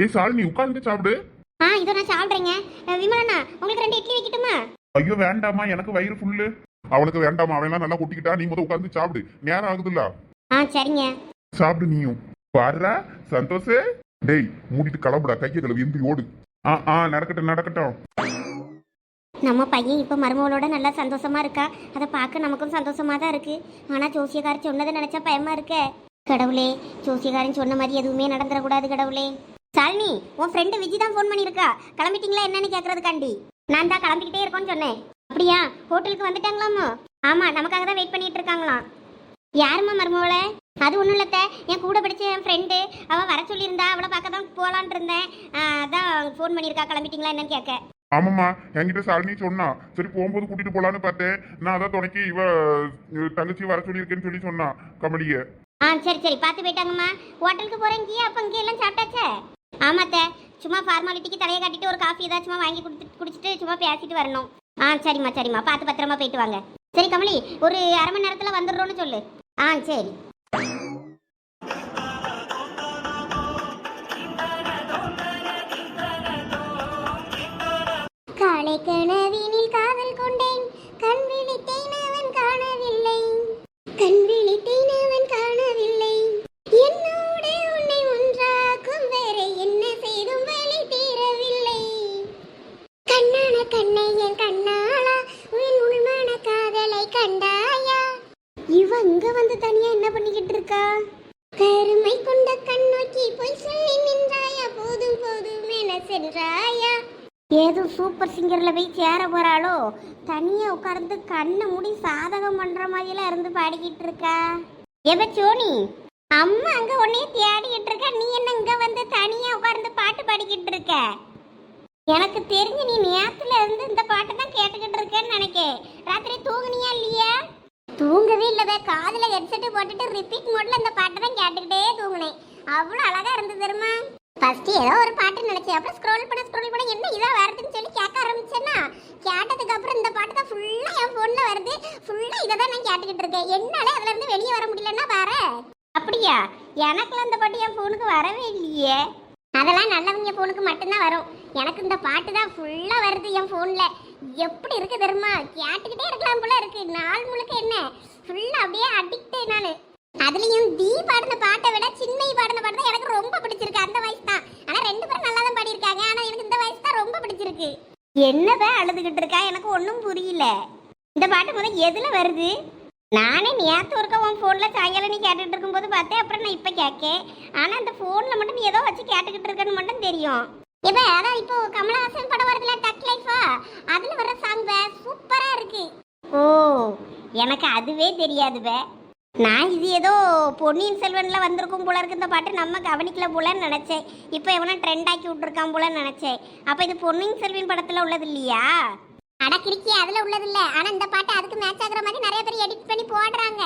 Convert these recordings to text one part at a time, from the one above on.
ஏய் சாலினி உட்கார்ந்து சாப்பிடு. ஆ இதோ நான் சாப்பிட்றேங்க. விமலண்ணா உங்களுக்கு ரெண்டு இட்லி வைக்கட்டுமா? ஐயோ வேண்டாமா எனக்கு வயிறு ஃபுல்லு அவனுக்கு வேண்டாமா அவன் நல்லா கொட்டிக்கிட்டா நீ முத உட்கார்ந்து சாப்பிடு. நேரம் ஆகுதுல்ல? ஆ சரிங்க. சாப்பிடு நீயும். பாருடா சந்தோஷ். டேய் மூடிட்டு கிளம்புடா கையை கழுவி எந்திரி ஓடு. ஆ ஆ நடக்கட்டும் நடக்கட்டும். நம்ம பையன் இப்போ மருமகளோட நல்லா சந்தோஷமா இருக்கா? அதை பார்க்க நமக்கும் சந்தோஷமா தான் இருக்கு. ஆனா ஜோசியக்காரி சொன்னதை நினைச்சா பயமா இருக்க. கடவுளே ஜோசியக்காரன் சொன்ன மாதிரி எதுவுமே நடந்துடக்கூடாது கடவுளே. சாலினி உன் ஃப்ரெண்டு விஜி தான் ஃபோன் பண்ணியிருக்கா. கிளம்பிட்டீங்களா என்னன்னு கேட்கறதுக்காண்டி நான் தான் கிளம்பிக்கிட்டே இருக்கோன்னு சொன்னேன். அப்படியா? ஹோட்டலுக்கு வந்துட்டாங்களாமோ? ஆமா நமக்காக தான் வெயிட் பண்ணிட்டு இருக்காங்களாம். யாரும்மா மருமவளை? அது ஒன்றும் இல்லத்த என் கூட படிச்ச என் ஃப்ரெண்டு அவள் வர சொல்லியிருந்தா அவளை பார்க்க தான் போகலான் இருந்தேன். அதான் ஃபோன் பண்ணியிருக்கா கிளம்பிட்டீங்களா என்னன்னு கேட்க. ஆமாம்மா என்கிட்ட சாலினி சொன்னா. சரி போகும்போது கூட்டிட்டு போலான்னு பார்த்தேன். நான் அதான் துணைக்கு இவ தங்கச்சி வர சொல்லியிருக்கேன்னு சொல்லி சொன்னா கமலிய. ஆ சரி சரி பார்த்து போயிட்டாங்கம்மா. ஹோட்டலுக்கு போகிறேங்க அப்போ இங்கே எல்லாம் சாப்பிட்டாச்சே? ஆமாத்த சும்மா ஃபார்மாலிட்டிக்கு தலையை காட்டிட்டு ஒரு காஃபி ஏதாச்சும் வாங்கி கொடுத்து குடிச்சிட்டு சும்மா பேசிட்டு வரணும். ஆ சரிம்மா சரிம்மா. பார்த்து பத்திரமா போயிட்டு வாங்க. சரி கமலி ஒரு அரை மணி நேரத்தில் வந்துடுறோன்னு சொல்லு. ஆ சரி. காலை கனவினில் காதல் கொண்டேன். கண் தனியா கண்ணு கண்ணை மூடி சாதகம் பண்ற மாதிரிலாம் இருந்து பாடிக்கிட்டு இருக்கா? எவ சோனி அம்மா அங்க உன்னைய தேடிக்கிட்டு இருக்க? நீ என்ன இங்க வந்து தனியா உட்கார்ந்து பாட்டு பாடிக்கிட்டு இருக்க? எனக்கு தெரிஞ்சு நீ நேரத்துல இருந்து இந்த பாட்டு தான் கேட்டுக்கிட்டு இருக்கேன்னு நினைக்கேன் ராத்திரி தூங்குனியா இல்லையா? தூங்கவே இல்லவே காதுல ஹெட்செட் போட்டுட்டு ரிப்பீட் மோட்ல இந்த பாட்டை தான் கேட்டுக்கிட்டே தூங்குனேன். அவ்வளோ அழகா இருந்து தெரியுமா? ஃபர்ஸ்ட் ஏதோ ஒரு பாட்டு நினைச்சேன் அப்புறம் ஸ்க்ரோல் பண்ண ஸ்க்ரோல் பண்ண என்ன இதா வருதுன்னு சொல்லி கேட்க ஆரம்பிச்சேன்னா கேட்டதுக்கு அப்புறம் இந்த பாட்டு தான் ஃபுல்லா என் போன்ல வருது. ஃபுல்லா இதை தான் நான் கேட்டுக்கிட்டு இருக்கேன். என்னால அதுல இருந்து வெளியே வர முடியலன்னா பாரு அப்படியா? எனக்குலாம் இந்த பாட்டு என் போனுக்கு வரவே இல்லையே. அதெல்லாம் நல்லவங்க போனுக்கு மட்டும்தான் வரும். எனக்கு இந்த பாட்டு தான் ஃபுல்லா வருது என் ஃபோனில் எப்படி இருக்கு தெரியுமா? கேட்டுக்கிட்டே இருக்கலாம் போல இருக்கு. நாள் முழுக்க என்ன? ஃபுல்லா அப்படியே அடிக்ட் நான். அதுலயும் தீ பாடின பாட்டை விட சின்னை e பாடின பாட்டு தான் எனக்கு ரொம்ப பிடிச்சிருக்கு. அந்த வயசு தான். ஆனா ரெண்டு பேரும் நல்லா தான் பாடியிருக்காங்க. ஆனா எனக்கு இந்த வயசு தான் ரொம்ப பிடிச்சிருக்கு. என்னதான் அழுதுகிட்டு இருக்கா? எனக்கு ஒன்றும் புரியல. இந்த பாட்டு முதல்ல எதுல வருது? நானே நேற்று ஒருக்க உன் ஃபோனில் சாயங்காலம் நீ கேட்டுட்டு இருக்கும்போது பார்த்தேன். அப்புறம் நான் இப்போ கேட்கேன். ஆனால் அந்த ஃபோனில் மட்டும் நீ ஏதோ வச்சு கேட்டுக்கிட்டு இருக்கன்னு மட்டும் தெரியும். இப்போ அதான் இப்போ கமலஹாசன் படம் வருதுல டக் லைஃபா அதில் வர சாங் சூப்பராக இருக்கு. ஓ எனக்கு அதுவே தெரியாது பே. நான் இது ஏதோ பொன்னியின் செல்வன்ல வந்திருக்கும் போல இருக்கு இந்த பாட்டு. நம்ம கவனிக்கல போலன்னு நினச்சேன். இப்போ எவனா ட்ரெண்ட் ஆக்கி விட்டுருக்கான் போலன்னு நினச்சேன். அப்போ இது பொன்னியின் செல்வன் படத்தில் உள்ளது இல்லையா? அட கிறுக்கி அதில் உள்ளது இல்லை. ஆனால் இந்த பாட்டு அதுக்கு மேட்ச் ஆகுற மாதிரி நிறைய பேர் எடிட் பண்ணி போடுறாங்க.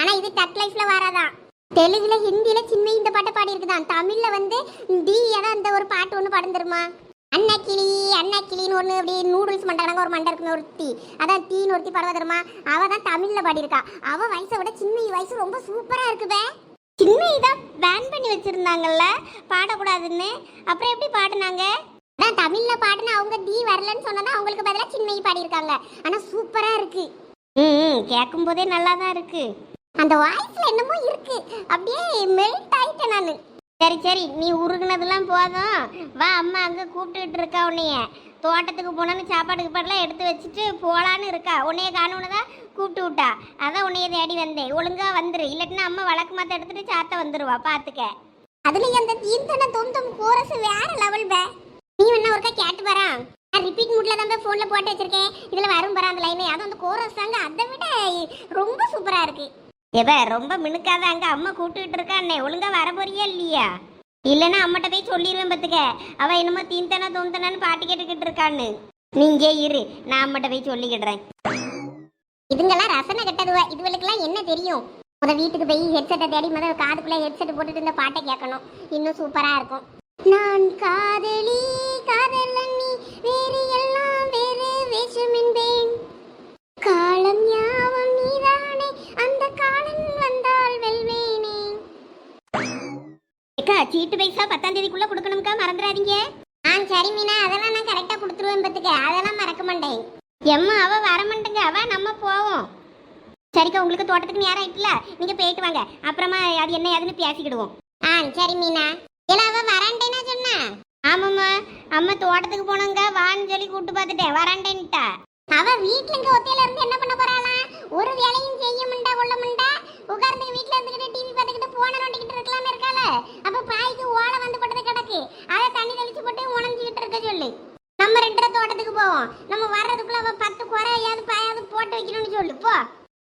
ஆனால் இது டக் லைஃப்பில் வராதான். தெலுங்குல ஹிந்தியில் சின்ன இந்த பாட்டை பாடியிருக்குதான். தமிழில் வந்து டி என அந்த ஒரு பாட்டு ஒன்று படந்துருமா அண்ணா கிளி அண்ணா கிளின்னு ஒன்று அப்படி நூடுல்ஸ் மண்டாங்க ஒரு மண்டை இருக்குன்னு ஒருத்தி அதான் தீன்னு ஒருத்தி பாடுவா தெரியுமா அவள் தான் தமிழில் பாடியிருக்கா. அவள் வயசை விட சின்ன வயசு ரொம்ப சூப்பராக இருக்குதே சின்ன இதான் பேன் பண்ணி வச்சுருந்தாங்கல்ல பாடக்கூடாதுன்னு. அப்புறம் எப்படி பாடினாங்க? அதான் தமிழில் பாடினா அவங்க தீ வரலன்னு சொன்னதா அவங்களுக்கு பதிலாக சின்ன பாடியிருக்காங்க. ஆனால் சூப்பராக இருக்குது ம் கேட்கும் போதே நல்லா தான் இருக்குது அந்த வாய்ஸில் என்னமோ இருக்குது அப்படியே மெல்ட் ஆகிட்டேன் நான். சரி சரி நீ உருகுனதெல்லாம் போதும். வா அம்மா அங்க கூப்பிட்டுட்டு இருக்கா உன்னைய. தோட்டத்துக்கு போனோன்னு சாப்பாடு கீப்பாடுலாம் எடுத்து வச்சுட்டு போலான்னு இருக்கா. உன்னைய காணுன்னு தான் கூப்பிட்டு விட்டா. அதான் உன்னைய தேடி வந்தேன். ஒழுங்கா வந்துரு. இல்லாட்டினா அம்மா வழக்கு மாத்த எடுத்துட்டு சாத்த வந்துருவா. பாத்துக்க. அதுலயும் அந்த தீர்த்தன தொம் தொம் கோரஸ் வேற லெவல் பே நீ என்ன ஒருக்கா கேட்டு வரா நான் ரிப்பீட் மூட்ல தான் ஃபோன்ல போட்டு வச்சிருக்கேன். இதுல வரும் பாரு அந்த லைனே அதுவும் அந்த கோரஸ் தாங்க. அதை விட ரொம்ப சூப்பரா இருக்கு. எவ ரொம்ப மினுக்காத அங்க அம்மா கூப்பிட்டுட்டு இருக்கா அண்ணே. ஒழுங்கா வர போறியா இல்லையா? இல்லைன்னா அம்மகிட்ட போய் சொல்லிடுவேன் பத்துக்க. அவ என்னமோ தீந்தனா தோந்தனான்னு பாட்டு கேட்டுக்கிட்டு இருக்கான்னு. நீங்க இரு நான் அம்மகிட்ட போய் சொல்லிக்கிடுறேன். இதுங்கெல்லாம் ரசனை கெட்டதுவா. இதுவளுக்கெல்லாம் என்ன தெரியும்? முத வீட்டுக்கு போய் ஹெட்செட்டை தேடி முத காதுக்குள்ள ஹெட்செட் போட்டுட்டு இந்த பாட்டை கேட்கணும். இன்னும் சூப்பரா இருக்கும். நான் காதலி காதலி வீட்டு பைசா பத்தாம் தேதிக்குள்ள கொடுக்கணும்க்கா மறந்துடாதீங்க. ஆ சரி மீனா அதெல்லாம் நான் கரெக்டாக கொடுத்துருவேன் பத்துக்க அதெல்லாம் மறக்க மாட்டேன். எம்மா அவ வர மாட்டேங்க. அவ நம்ம போவோம். சரிக்கா உங்களுக்கு தோட்டத்துக்கு நேரம் ஆயிட்டுல? நீங்க போயிட்டு வாங்க. அப்புறமா அது என்ன ஏதுன்னு பேசிக்கிடுவோம். ஆ சரி மீனா. இல்ல அவ வரான்டேனா சொன்னா? ஆமாம்மா. அம்மா தோட்டத்துக்கு போனங்க வான்னு சொல்லி கூப்பிட்டு பார்த்துட்டேன். வரான்டேன்ட்டா அவ வீட்ல இருந்து ஒத்தையில இருந்து என்ன பண்ண போறாளா? ஒரு வேலையும் செய்ய முண்டா கொள்ள முண்டா? உட்கார்ந்து வீட்ல இருந்துகிட்டு டிவி பார்த்துக்கிட்டு போன நோண்டிக்கிட்டு இருக்கலாம்னு இருக்கால அப்ப பாய்க்கு ஓலை வந்து போட்டது கிடக்கு. அதை தண்ணி தெளிச்சு போட்டு உணஞ்சிக்கிட்டு இருக்க சொல்லு. நம்ம ரெண்டு தோட்டத்துக்கு போவோம். நம்ம வர்றதுக்குள்ள அவ பத்து குறையாவது பாயாவது போட்டு வைக்கணும்னு சொல்லு. போ.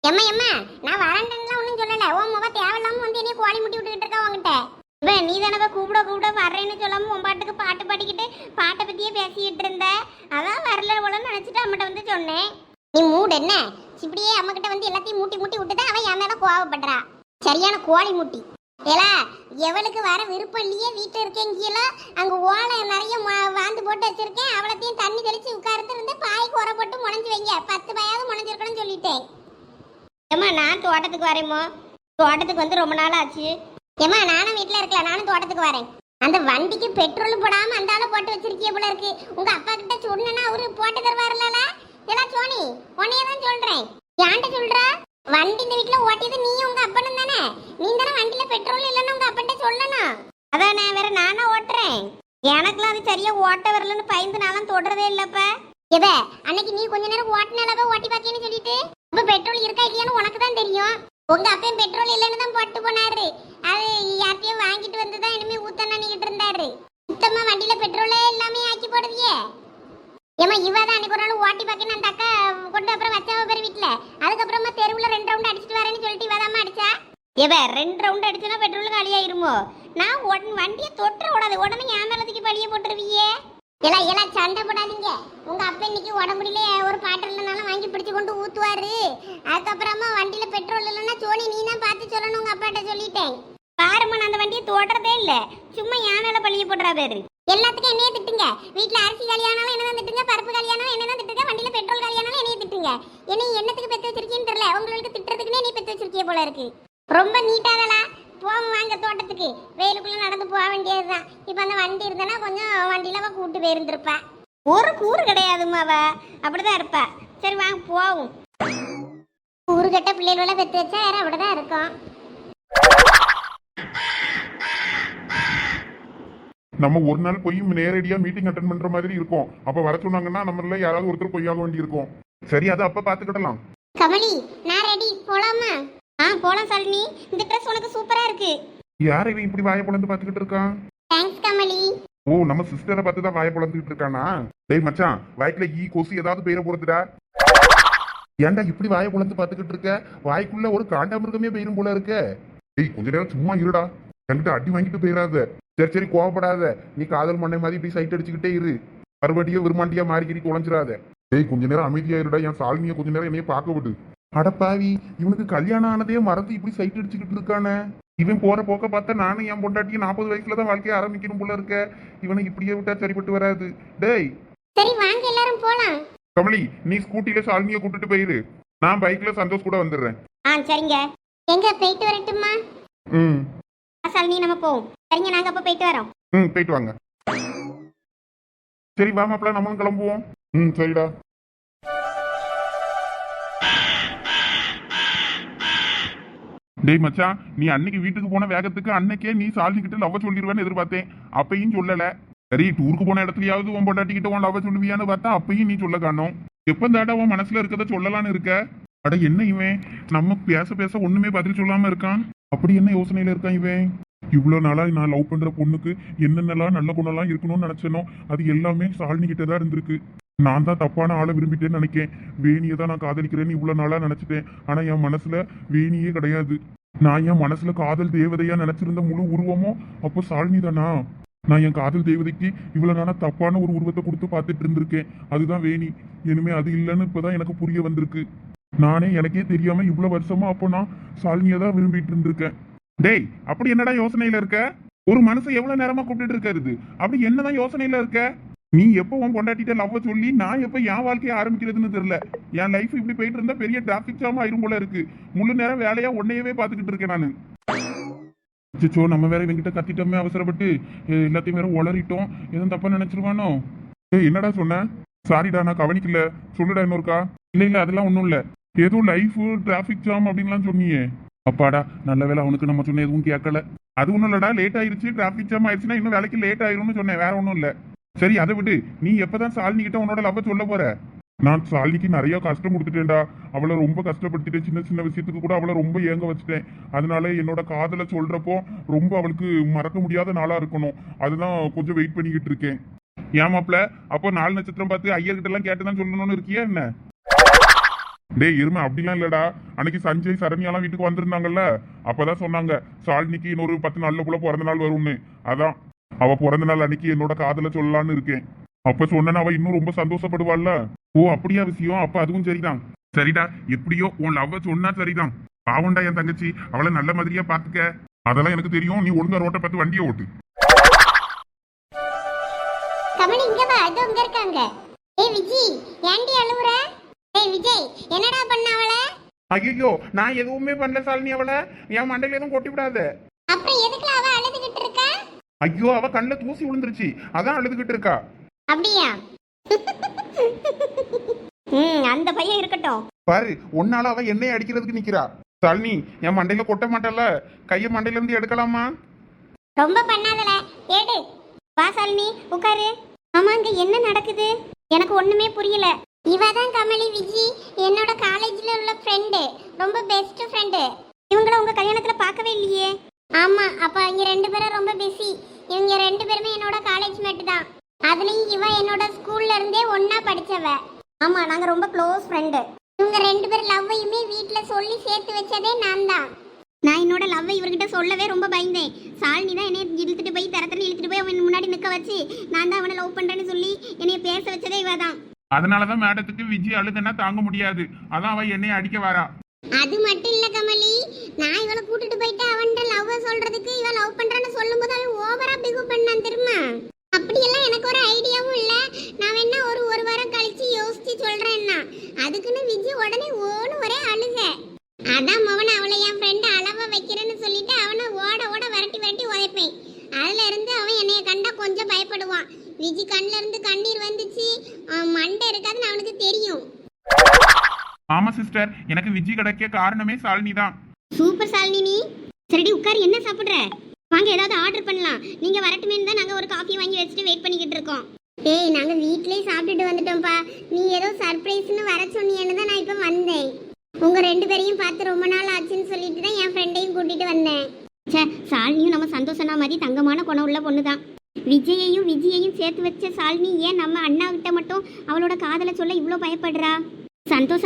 எம்மா எம்மா நான் வரண்டேன்லாம் ஒன்றும் சொல்லல. ஓ முக தேவையில்லாம வந்து என்னைய கோழி முட்டி விட்டுக்கிட்டு இருக்கா உங்ககிட்ட இவ நீ தானே கூப்பிட கூப்பிட வர்றேன்னு சொல்லாம உன் பாட்டுக்கு பாட்டு பாடிக்கிட்டு பாட்டை பத்தியே பேசிக்கிட்டு இருந்த. அதான் வரல நினச்சிட்டு அம்மகிட்ட வந்து சொன்னேன். நீ மூடு என்ன? இப்படியே அம்மகிட்ட வந்து எல்லாத்தையும் மூட்டி மூட்டி விட்டுதான் அவன் என் மேலே கோவப்படுறா. சரியான கோழி மூட்டி. ஏலா எவளுக்கு வர விருப்பம் இல்லையே வீட்டில் கீழே. அங்கே ஓலை நிறைய ம- வாந்து போட்டு வச்சிருக்கேன். அவளத்தையும் தண்ணி தெளித்து உட்கார்ந்து இருந்து பாய்க்கு உர போட்டு முளைஞ்சு வைங்க. பத்து பாயாவது முளைஞ்சிருக்கணும்னு சொல்லிட்டேன். ஏம்மா நான் தோட்டத்துக்கு வரேம்மா. தோட்டத்துக்கு வந்து ரொம்ப நாள் ஆச்சு. ஏம்மா நானும் வீட்டில் இருக்கல. நானும் தோட்டத்துக்கு வரேன். அந்த வண்டிக்கு பெட்ரோல் போடாம அந்த ஆளை போட்டு வச்சிருக்கிய போல இருக்கு. உங்க அப்பா கிட்ட சொன்னா அவரு போட்டு தருவாருல ஏலா சோனி உன்னைய தான் சொல்றேன். ஏன்ட்ட சொல்ற? வண்டி இந்த வீட்ல ஓட்டியது நீ உங்க அப்பனும் தானே? நீ தானே வண்டியில பெட்ரோல் இல்லைன்னு உங்க அப்பன்ட்ட சொல்லணும். அதானே வேற நானா ஓட்டுறேன். எனக்குலாம் அது சரியா ஓட்ட வரலன்னு பயந்து நாளும் தொடுறதே இல்லப்ப எவ அன்னைக்கு நீ கொஞ்ச நேரம் ஓட்டினாலவே ஓட்டி பாக்கேன்னு சொல்லிட்டு இப்ப பெட்ரோல் இருக்கா இல்லையான்னு உனக்கு தான் தெரியும். உங்க அப்பையும் பெட்ரோல் இல்லைன்னு தான் போட்டு போனாரு. அது யார்கிட்டயும் வாங்கிட்டு வந்து தான் இனிமே ஊத்த நினைக்கிட்டு இருந்தாரு சுத்தமா வண்டியில பெட்ரோலே எல்லாமே ஆக்கி போடுவியே ஏமா இவ தான் அன்னைக்கு ஒரு நாள் ஓட்டி பாக்கன்னு அந்த அக்கா கொண்டு அப்புறம் வச்சாவ பேர் வீட்டுல அதுக்கப்புறமா தெருவுல ரெண்டு ரவுண்ட் அடிச்சிட்டு வரேன்னு சொல்லிட்டு இவ அடிச்சா? இவ ரெண்டு ரவுண்ட் அடிச்சனா பெட்ரோல் காலியாயிருமோ? நான் உடனே வண்டியை தொட்டுற கூடாது. உடனே என் மேலத்துக்கு பழிய போட்டுருவியே. எல்லாம் எல்லாம் சண்டை போடாதீங்க. உங்க அப்பா இன்னைக்கு உடம்புல ஒரு பாட்டு இல்லைனாலும் வாங்கி பிடிச்சு கொண்டு ஊத்துவாரு. அதுக்கப்புறமா வண்டியில பெட்ரோல் இல்லைன்னா சோனி நீ தான் பார்த்து சொல்லணும் உங்க அப்பாட்ட சொல்லிட்டேன். பாருமா நான் அந்த வண்டியை தோட்டறதே இல்லை. சும்மா என் மேல பழிய போடுறா பேரு. எல்லாத்துக்கும் என்னைய திட்டுங்க. வீட்ல அரிசி காலியானாலும் என்ன திட்டுங்க. பருப்பு காலியானாலும் என்ன தான் திட்டுங்க. வண்டியில பெட்ரோல் காலியானாலும் என்னைய திட்டுங்க. என்னை என்னத்துக்கு பெத்து வச்சிருக்கீன்னு தெரியல. உங்களுக்கு திட்டுறதுக்குமே நீ பெத்து வச்சிருக்கிய போல இருக்கு. ரொம்ப நீட்டாதலா போவோம் வாங்க தோட்டத்துக்கு. வெயிலுக்குள்ள நடந்து போக வேண்டியதுதான். இப்ப அந்த வண்டி இருந்தனா கொஞ்சம் வண்டியில அவ கூட்டு போயிருந்திருப்பா. ஒரு கூறு கிடையாதுமா அவ. அப்படிதான் இருப்பா. சரி வாங்க போவோம். கூறு கட்ட பிள்ளைகளோட பெத்து வச்சா வேற அப்படிதான் இருக்கும். நம்ம ஒரு நாள் போய் நேரடியா மீட்டிங் அட்டன் பண்ற மாதிரி இருக்கும். அப்ப வர சொன்னாங்கன்னா நம்மள யாராவது ஒருத்தர் பொய்யாக வேண்டி இருக்கும் சரி அதை அப்ப பாத்துக்கிடலாம் கமலி நான் ரெடி போலாமா? ஆ போலாம் சாலினி இந்த ட்ரெஸ் உனக்கு சூப்பரா இருக்கு. யார் இவன் இப்படி வாயை பொழந்து பாத்துக்கிட்டு இருக்கான் தேங்க்ஸ் கமலி. ஓ நம்ம சிஸ்டரை பார்த்து தான் வாயை பொழந்துக்கிட்டு இருக்கானா? டேய் மச்சான் வயிற்றுல ஈ கொசு ஏதாவது பெயர போறதுடா ஏன்டா இப்படி வாயை பொழந்து பாத்துக்கிட்டு இருக்க? வாய்க்குள்ள ஒரு காண்டாமிருகமே பெயரும் போல இருக்க. டேய் கொஞ்ச நேரம் சும்மா இருடா. என்கிட்ட அடி வாங்கிட்டு போயிடாத. சரி சரி கோவப்படாத. நீ காதல் மண்ணை மாதிரி இப்படி சைட் அடிச்சுக்கிட்டே இரு. மறுபடியும் விரும்மாண்டியா மாறிக்கிடி குழஞ்சிடாத டேய் கொஞ்ச நேரம் அமைதியா இருடா என் சாலினிய கொஞ்ச நேரம் என்னைய பார்க்க விடு. அடப்பாவி இவனுக்கு கல்யாணம் ஆனதே மறந்து இப்படி சைட் அடிச்சுக்கிட்டு இருக்கானே. இவன் போற போக்க பார்த்தா நானும் என் பொண்டாட்டியும் நாற்பது வயசுல தான் வாழ்க்கைய ஆரம்பிக்கணும் போல இருக்க. இவனை இப்படியே விட்டா சரிப்பட்டு வராது. டேய். சரி வாங்க எல்லாரும் போலாம். கமலி நீ ஸ்கூட்டில சாலினிய கூட்டிட்டு போயிரு. நான் பைக்ல சந்தோஷ் கூட வந்துடுறேன். ஆ சரிங்க. எங்க போயிட்டு வரட்டுமா? ம். சாலினி நம்ம போவோம். சரிங்க நாங்க அப்ப போயிட்டு வரோம். ம் போயிட்டு வாங்க. சரி வா மாப்பிள்ள நம்மளும் கிளம்புவோம். ம் சரிடா. டேய் மச்சான் நீ அன்னைக்கு வீட்டுக்கு போன வேகத்துக்கு அன்னைக்கே நீ சாலிக்கிட்டு லவ் சொல்லிடுவேன்னு எதிர்பார்த்தேன். அப்பயும் சொல்லல. சரி டூருக்கு போன இடத்துலயாவது உன் பொண்டாட்டிக்கிட்ட உன் லவ் சொல்லுவியான்னு பார்த்தா அப்பயும் நீ சொல்ல காணும். எப்ப தாடா உன் மனசுல இருக்கதை சொல்லலாம்னு இருக்க? அட என்ன இவன்? நம்ம பேச பேச ஒண்ணுமே பதில் சொல்லாம இருக்கான். அப்படி என்ன யோசனையில இருக்கான் இவன்? இவ்வளோ நாளாக நான் லவ் பண்ணுற பொண்ணுக்கு என்னென்னலாம் நல்ல குணம்லாம் இருக்கணும்னு நினச்சேனோ அது எல்லாமே சாலினி கிட்ட தான் இருந்திருக்கு. நான் தான் தப்பான ஆளை விரும்பிட்டேன்னு நினைக்கேன். வேணியை தான் நான் காதலிக்கிறேன்னு இவ்வளோ நாளா நினைச்சிட்டேன். ஆனால் என் மனசுல வேணியே கிடையாது. நான் என் மனசுல காதல் தேவதையாக நினச்சிருந்த முழு உருவமும் அப்போ சாலினி தானா? நான் என் காதல் தேவதைக்கு இவ்வளவு நாளாக தப்பான ஒரு உருவத்தை கொடுத்து பார்த்துட்டு இருந்திருக்கேன். அதுதான் வேணி. இனிமே அது இல்லைன்னு இப்பதான் எனக்கு புரிய வந்திருக்கு. நானே எனக்கே தெரியாமல் இவ்வளவு வருஷமா அப்போ நான் சாலினியை தான் விரும்பிட்டு இருந்திருக்கேன். டேய் அப்படி என்னடா யோசனையில இருக்க? ஒரு மனுஷன் எவ்வளவு நேரமா கூப்பிட்டு இருக்காரு அப்படி என்னதான் யோசனையில இருக்க? நீ எப்போ உன் கொண்டாட்டிட்ட லவ் சொல்லி நான் எப்போ என் வாழ்க்கையை ஆரம்பிக்கிறதுன்னு தெரியல. என் லைஃப் இப்படி போயிட்டு இருந்தா பெரிய டிராபிக் ஜாம் ஆயிரும் போல இருக்கு. முழு நேரம் வேலையா உன்னையவே பாத்துக்கிட்டு இருக்கேன் நான். அச்சோ நம்ம வேற இவங்கிட்ட கத்திட்டோமே அவசரப்பட்டு. எல்லாத்தையும் வேற உளறிட்டோம். எதுவும் தப்பா நினைச்சிருவானோ? ஏய் என்னடா சொன்ன? சாரிடா நான் கவனிக்கல. சொல்லுடா இன்னொருக்கா. இல்ல இல்ல அதெல்லாம் ஒண்ணும் இல்ல. ஏதோ லைஃப் டிராஃபிக் ஜாம் அப்படின்லாம் சொன்னியே அப்பாடா நல்ல வேலை அவனுக்கு நம்ம சொன்ன எதுவும் கேட்கல. அது ஒன்றும் இல்லடா லேட் ஆயிருச்சு டிராஃபிக் ஜாம் ஆயிடுச்சுன்னா இன்னும் வேலைக்கு லேட் ஆயிரும்னு சொன்னேன் வேற ஒன்றும் இல்லை. சரி அதை விட்டு நீ எப்பதான் சாலினி கிட்ட உன்னோட லவ் சொல்ல போற? நான் சாலினிக்கு நிறைய கஷ்டம் கொடுத்துட்டேன்டா. அவளை ரொம்ப கஷ்டப்படுத்திட்டேன். சின்ன சின்ன விஷயத்துக்கு கூட அவளை ரொம்ப ஏங்க வச்சுட்டேன். அதனால என்னோட காதலை சொல்றப்போ ரொம்ப அவளுக்கு மறக்க முடியாத நாளா இருக்கணும். அதுதான் கொஞ்சம் வெயிட் பண்ணிக்கிட்டு இருக்கேன். ஏமாப்ல அப்போ நாலு நட்சத்திரம் பார்த்து ஐயர்கிட்ட எல்லாம் கேட்டுதான் சொல்லணும்னு இருக்கியா என்ன? டேய் இருமை அப்படிலாம் இல்லடா. அன்னைக்கு சஞ்சய் சரண்யாலாம் வீட்டுக்கு வந்திருந்தாங்கல்ல? அப்பதான் சொன்னாங்க சாலினிக்கு இன்னொரு பத்து நாள்ல கூட பிறந்த நாள் வரும்னு. அதான் அவ பிறந்த நாள் அன்னைக்கு என்னோட காதல சொல்லலான்னு இருக்கேன். அப்ப சொன்னா அவ இன்னும் ரொம்ப சந்தோஷப்படுவாள்ல? ஓ அப்படியா விஷயம் அப்ப அதுவும் சரிதான். சரிடா எப்படியோ உன் லவ்வ சொன்னா சரிதான். பாவண்டா என் தங்கச்சி அவளை நல்ல மாதிரியா பாத்துக்க. அதெல்லாம் எனக்கு தெரியும். நீ ஒழுங்கா ரோட்டை பார்த்து வண்டியை ஓட்டு. கமலி இங்க வா. இங்க இருக்காங்க. ஏ விஜி ஏன்டி அழுவுற? ஏய் விஜய் என்னடா பண்ண அவள? ஐயோ நான் எதுவுமே பண்ணல சாலினி அவளை. என் மண்டையில எதுவும் கொட்டி விடாத அப்புறம் எதுக்குல அவ அழுதுகிட்டு இருக்கா? ஐயோ அவ கண்ணுல தூசி விழுந்துருச்சு. அதான் அழுதுகிட்டு இருக்கா. அப்படியா? ம் அந்த பையன் இருக்கட்டும். பாரு உன்னால அவ என்னைய அடிக்கிறதுக்கு நிக்கிறா. சாலினி என் மண்டையில கொட்ட மாட்டல. கைய மண்டையில இருந்து எடுக்கலாமா? ரொம்ப பண்ணாதல. ஏடு. வா சாலினி உட்காரு. ஆமா இங்க என்ன நடக்குது? எனக்கு ஒண்ணுமே புரியல. இவ தான் கமலி விஜி என்னோட காலேஜில் உள்ள ஃப்ரெண்டு ரொம்ப பெஸ்ட் ஃப்ரெண்டு இவங்கள உங்கள் கல்யாணத்தில் பார்க்கவே இல்லையே? ஆமாம் அப்போ இங்கே ரெண்டு பேரும் ரொம்ப பிஸி இவங்க ரெண்டு பேருமே என்னோட காலேஜ் மேட்டு தான். அதுலேயும் இவ என்னோட ஸ்கூல்ல இருந்தே ஒண்ணா படித்தவ ஆமாம் நாங்கள் ரொம்ப க்ளோஸ் ஃப்ரெண்டு இவங்க ரெண்டு பேர் லவ்வையுமே வீட்டில் சொல்லி சேர்த்து வச்சதே நான் தான். நான் என்னோட லவ்வை இவர்கிட்ட சொல்லவே ரொம்ப பயந்தேன். சாலினி தான் என்னை இழுத்துட்டு போய் தரத்துல இழுத்துட்டு போய் அவன் முன்னாடி நிற்க வச்சு நான் தான் அவனை லவ் பண்ணுறேன்னு சொல்லி என்னைய பேச வச்சதே இவ தான். அதனாலதான் மேடத்துக்கு விஜய் அழுதுன்னா தாங்க முடியாது. அதான் அவ என்னைய அடிக்க வரா அது மட்டும் இல்ல கமலி. நான் இவளை கூட்டிட்டு போயிட்டு அவன்கிட்ட லவ் சொல்றதுக்கு இவ லவ் பண்றான்னு சொல்லும்போது அவன் ஓவரா பிகு பண்ணான் தெரியுமா? அப்படியெல்லாம் எனக்கு ஒரு ஐடியாவும் இல்ல. நான் வேணா ஒரு ஒரு வாரம் கழிச்சு யோசிச்சு சொல்றேன்னா. அதுக்குன்னு விஜய் உடனே ஓன்னு ஒரே அழுக. அதான் மவன் அவளை என் ஃப்ரெண்டு அளவ வைக்கிறேன்னு சொல்லிட்டு அவனை ஓட ஓட விரட்டி விரட்டி உதைப்பேன். அதுல இருந்து அவன் என்னைய கண்டா கொஞ்சம் பயப்படுவான். விஜி கண்ல இருந்து கண்ணீர் வந்துச்சு அவன் மண்டை இருக்காதுன்னு அவனுக்கு தெரியும் ஆமா சிஸ்டர் எனக்கு விஜய் கிடைக்க காரணமே சாலினி தான். சூப்பர் சாலினி நீ. சரிடி உட்காரு. என்ன சாப்பிடுற? வாங்க ஏதாவது ஆர்டர் பண்ணலாம். நீங்க வரட்டுமேன்னு தான் நாங்க ஒரு காஃபி வாங்கி வச்சுட்டு வெயிட் பண்ணிக்கிட்டு இருக்கோம். ஏய் நாங்க வீட்லயே சாப்பிட்டுட்டு வந்துட்டோம்ப்பா. நீ ஏதோ சர்ப்ரைஸ்னு வர சொன்னியேன்னு தான் நான் இப்போ வந்தேன். உங்க ரெண்டு பேரையும் பார்த்து ரொம்ப நாள் ஆச்சுன்னு சொல்லிட்டு தான் என் ஃப்ரெண்டையும் கூட்டிட்டு வந்தேன். சே சாலினியும் நம்ம சந்தோஷனா மாதிரி தங்கமான குணம் உள்ள பொண்ணு தான் விஜயையும் விஜயையும் சேர்த்து வச்ச சாலினி ஏன் நம்ம அண்ணா கிட்ட மட்டும் அவளோட காதலை சொல்ல இவ்வளோ பயப்படுறா? சந்தோஷ்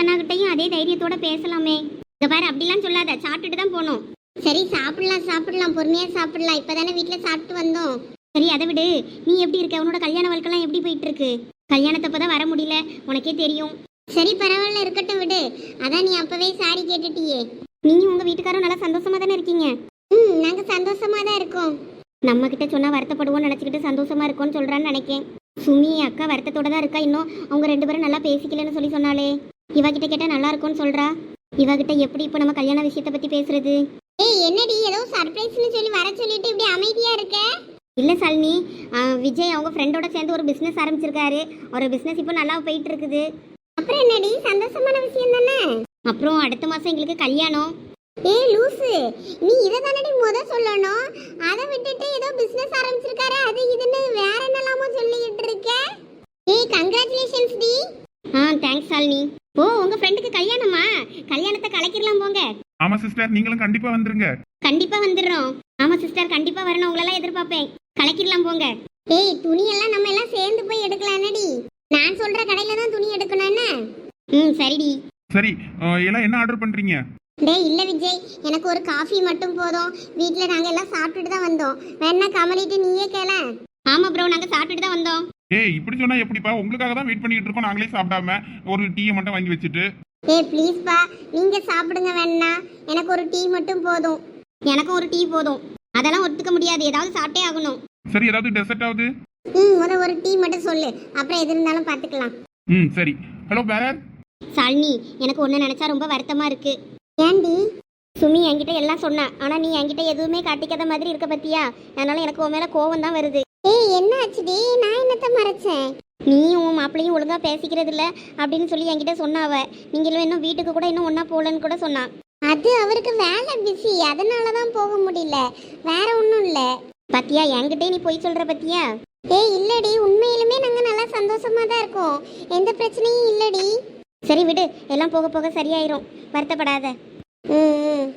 அதே தைரியத்தோட பேசலாமே. இங்க பாரு அப்படிலாம் சொல்லாத. சாப்பிட்டுட்டு தான் போனோம் சரி சாப்பிடலாம் சாப்பிடலாம். பொறுமையா சாப்பிடலாம். இப்பதானே வீட்டுல சாப்பிட்டு வந்தோம். சரி அதை விடு. நீ எப்படி இருக்க? உன்னோட கல்யாண வாழ்க்கைலாம் எப்படி போயிட்டு இருக்கு கல்யாணத்தப்ப தான் வர முடியல. உனக்கே தெரியும். சரி பரவாயில்ல இருக்கட்டும் விடு. அதான் நீ அப்பவே சாரி கேட்டுட்டியே. நீயும் உங்க வீட்டுக்காரும் நல்லா சந்தோஷமா தானே இருக்கீங்க? ம் நாங்க சந்தோஷமா தான் இருக்கோம். நம்ம கிட்ட சொன்னா வருத்தப்படுவோம் நினைச்சுக்கிட்டு சந்தோஷமா இருக்கோம்னு சொல்றான்னு நினைக்கேன். சுமி அக்கா வருத்தத்தோட தான் இருக்கா இன்னும்? அவங்க ரெண்டு பேரும் நல்லா பேசிக்கலன்னு சொல்லி சொன்னாலே இவ கிட்ட கேட்டா நல்லா இருக்கும்னு சொல்றா. இவ கிட்ட எப்படி இப்ப நம்ம கல்யாண விஷயத்தை பத்தி பேசுறது? ஏய் என்னடி? ஏதோ சர்ப்ரைஸ்னு சொல்லி வர சொல்லிட்டு இப்படி அமைதியா இருக்க? இல்ல சாலினி விஜய் அவங்க ஃப்ரெண்டோட சேர்ந்து ஒரு பிசினஸ் ஆரம்பிச்சிருக்காரு. ஒரு பிசினஸ் இப்போ நல்லா போயிட்டு இருக்குது அப்புறம் என்னடி? சந்தோஷமான விஷயம் தானே? அப்புறம் அடுத்த மாசம் எங்களுக்கு கல்யாணம். ஏய் லூசு. நீ இதை தானடி முத சொல்லணும்? அதை விட்டுட்டு ஏதோ பிசினஸ் ஆரம்பிச்சிருக்காரு. அது இதுன்னு வேற என்னலாமோ சொல்லிட்டு இருக்க ஏய் கங்க்ராச்சுலேஷன்ஸ் டி ஆ சாலினி ஓ உங்க ஃப்ரெண்டுக்கு கல்யாணமா? கல்யாணத்தை கலக்கிடலாம் போங்க. ஆமா சிஸ்டர் நீங்களும் கண்டிப்பா வந்துருங்க. கண்டிப்பா வந்துடுறோம். ஆமா சிஸ்டர் கண்டிப்பா வரணும். உங்களெல்லாம் எதிர்பார்ப்பேன். கலக்கிடலாம் போங்க. ஏய் துணி எல்லாம் நம்ம எல்லாம் சேர்ந்து போய் எடுக்கலாம். என்னடி? நான் சொல்ற கடையில தான் துணி எடுக்கணும். என்ன? ம் சரிடி. சரி எல்லாம் என்ன ஆர்டர் பண்றீங்க? டேய் இல்ல விஜய். எனக்கு ஒரு காஃபி மட்டும் போதும். வீட்ல நாங்க எல்லாம் சாப்பிட்டுட்டு தான் வந்தோம். வேணா கமலிட்டு நீயே கேள. ஆமா ப்ரோ நாங்க சாப்பிட்டுட்டு தான் வந்தோம். ஏய் இப்படி சொன்னா எப்படிப்பா? உங்களுக்காக தான் வெயிட் பண்ணிட்டு இருக்கோம். நாங்களே சாப்பிடாம ஒரு டீயை மட்டும் வாங்கி வச்சுட்டு. ஏய் ப்ளீஸ் பா நீங்க சாப்பிடுங்க வேணா. எனக்கு ஒரு டீ மட்டும் போதும். எனக்கு ஒரு டீ போதும். அதெல்லாம் ஒத்துக்க முடியாது. ஏதாவது சாப்பிட்டே ஆகணும். சரி ஏதாவது டெசர்ட் ஆகுது ம் முத ஒரு டீ மட்டும் சொல்லு. அப்புறம் எது இருந்தாலும் பார்த்துக்கலாம். ம் சரி. ஹலோ பேரர் சாலினி எனக்கு ஒன்று நினச்சா ரொம்ப வருத்தமாக இருக்கு. ஏண்டி சுமி என்கிட்ட எல்லாம் சொன்னா. ஆனா நீ என்கிட்ட எதுவுமே காட்டிக்காத மாதிரி இருக்க பத்தியா? அதனால எனக்கு உன் மேல கோவம் தான் வருது. ஏய் என்ன ஆச்சுடி நான் என்னத்த மறைச்சேன்? நீ உன் மாப்பிளையும் ஒழுங்கா பேசிக்கிறது இல்ல அப்படின்னு சொல்லி என்கிட்ட சொன்னாவ. நீங்களும் இன்னும் வீட்டுக்கு கூட இன்னும் ஒன்னா போகலன்னு கூட சொன்னா. அது அவருக்கு வேலை பிஸி அதனால தான் போக முடியல. வேற ஒன்றும் இல்ல. பத்தியா என்கிட்டே நீ போய் சொல்ற பத்தியா? ஏய் இல்லடி. உண்மையிலுமே நாங்க நல்லா சந்தோஷமா தான் இருக்கோம். எந்த பிரச்சனையும் இல்லடி. சரி விடு. எல்லாம் போக போக சரியாயிரும். வருத்தப்படாத. ம் ம்.